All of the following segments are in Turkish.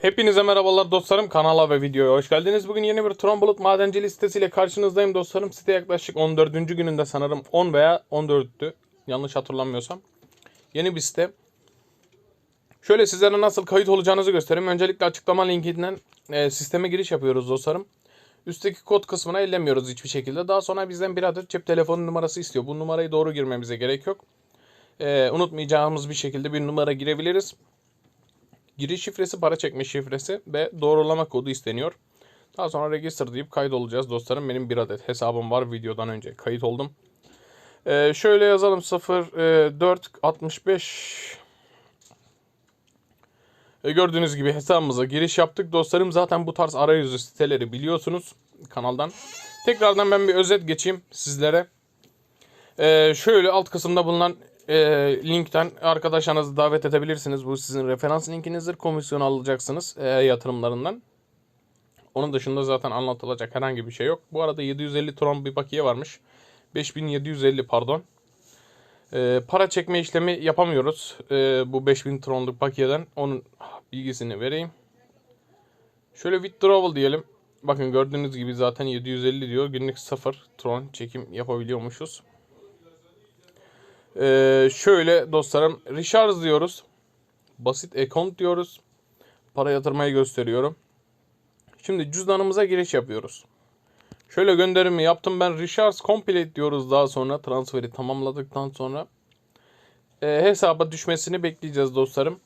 Hepinize merhabalar dostlarım. Kanala ve videoya hoş geldiniz. Bugün yeni bir Tron Bulut madenciliği sitesiyle karşınızdayım dostlarım. Site yaklaşık 14. gününde sanırım 10 veya 14'tü. Yanlış hatırlamıyorsam. Yeni bir site. Şöyle sizlere nasıl kayıt olacağınızı göstereyim. Öncelikle açıklama linkinden e, sisteme giriş yapıyoruz dostlarım. Üstteki kod kısmına ellemiyoruz hiçbir şekilde. Daha sonra bizden bir adet cep telefonu numarası istiyor. Bu numarayı doğru girmemize gerek yok. E, unutmayacağımız bir şekilde bir numara girebiliriz. Giriş şifresi, para çekme şifresi ve doğrulama kodu isteniyor. Daha sonra register deyip kaydolacağız dostlarım. Benim bir adet hesabım var. Videodan önce kayıt oldum. Ee, şöyle yazalım 0 e, 4 65 e, gördüğünüz gibi hesabımıza giriş yaptık dostlarım. Zaten bu tarz arayüzü siteleri biliyorsunuz kanaldan. Tekrardan ben bir özet geçeyim sizlere. Ee, şöyle alt kısımda bulunan e, linkten arkadaşlarınızı davet edebilirsiniz. Bu sizin referans linkinizdir. Komisyon alacaksınız e, yatırımlarından. Onun dışında zaten anlatılacak herhangi bir şey yok. Bu arada 750 tron bir bakiye varmış. 5750 pardon. E, para çekme işlemi yapamıyoruz. E, bu 5000 tronluk bakiyeden. Onun bilgisini vereyim. Şöyle withdrawal diyelim. Bakın gördüğünüz gibi zaten 750 diyor. Günlük 0 tron çekim yapabiliyormuşuz. Ee, şöyle dostlarım recharge diyoruz. Basit account diyoruz. Para yatırmayı gösteriyorum. Şimdi cüzdanımıza giriş yapıyoruz. Şöyle gönderimi yaptım ben. Recharge complete diyoruz daha sonra. Transferi tamamladıktan sonra. Ee, hesaba düşmesini bekleyeceğiz dostlarım.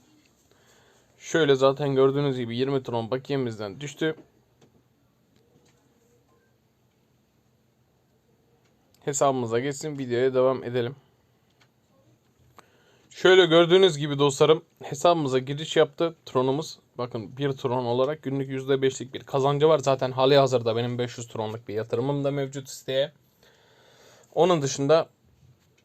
Şöyle zaten gördüğünüz gibi 20 tron bakiyemizden düştü. Hesabımıza geçsin. Videoya devam edelim. Şöyle gördüğünüz gibi dostlarım hesabımıza giriş yaptı Tron'umuz. Bakın bir Tron olarak günlük %5'lik bir kazancı var. Zaten hali hazırda benim 500 Tron'luk bir yatırımım da mevcut siteye. Onun dışında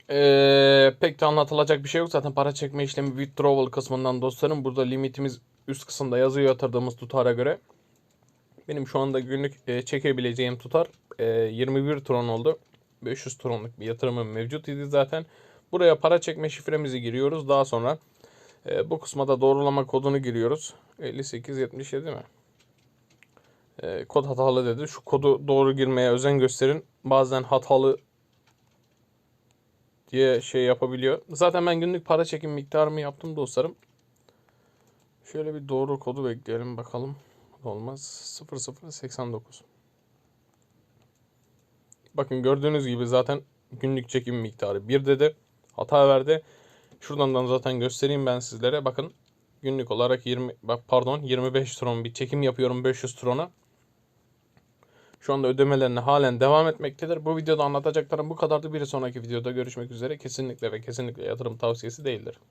ee, pek de anlatılacak bir şey yok. Zaten para çekme işlemi withdrawal kısmından dostlarım. Burada limitimiz üst kısımda yazıyor yatırdığımız tutara göre. Benim şu anda günlük e, çekebileceğim tutar e, 21 Tron oldu. 500 Tron'luk bir yatırımım mevcut idi zaten. Buraya para çekme şifremizi giriyoruz. Daha sonra e, bu kısma da doğrulama kodunu giriyoruz. 5877 mi? E, kod hatalı dedi. Şu kodu doğru girmeye özen gösterin. Bazen hatalı diye şey yapabiliyor. Zaten ben günlük para çekim miktarımı yaptım dostlarım. Şöyle bir doğru kodu bekleyelim bakalım. Olmaz. 0089. Bakın gördüğünüz gibi zaten günlük çekim miktarı 1 dedi hata verdi. Şuradan da zaten göstereyim ben sizlere. Bakın günlük olarak 20 bak pardon 25 tron bir çekim yapıyorum 500 trona. Şu anda ödemelerine halen devam etmektedir. Bu videoda anlatacaklarım bu kadardı. Bir sonraki videoda görüşmek üzere. Kesinlikle ve kesinlikle yatırım tavsiyesi değildir.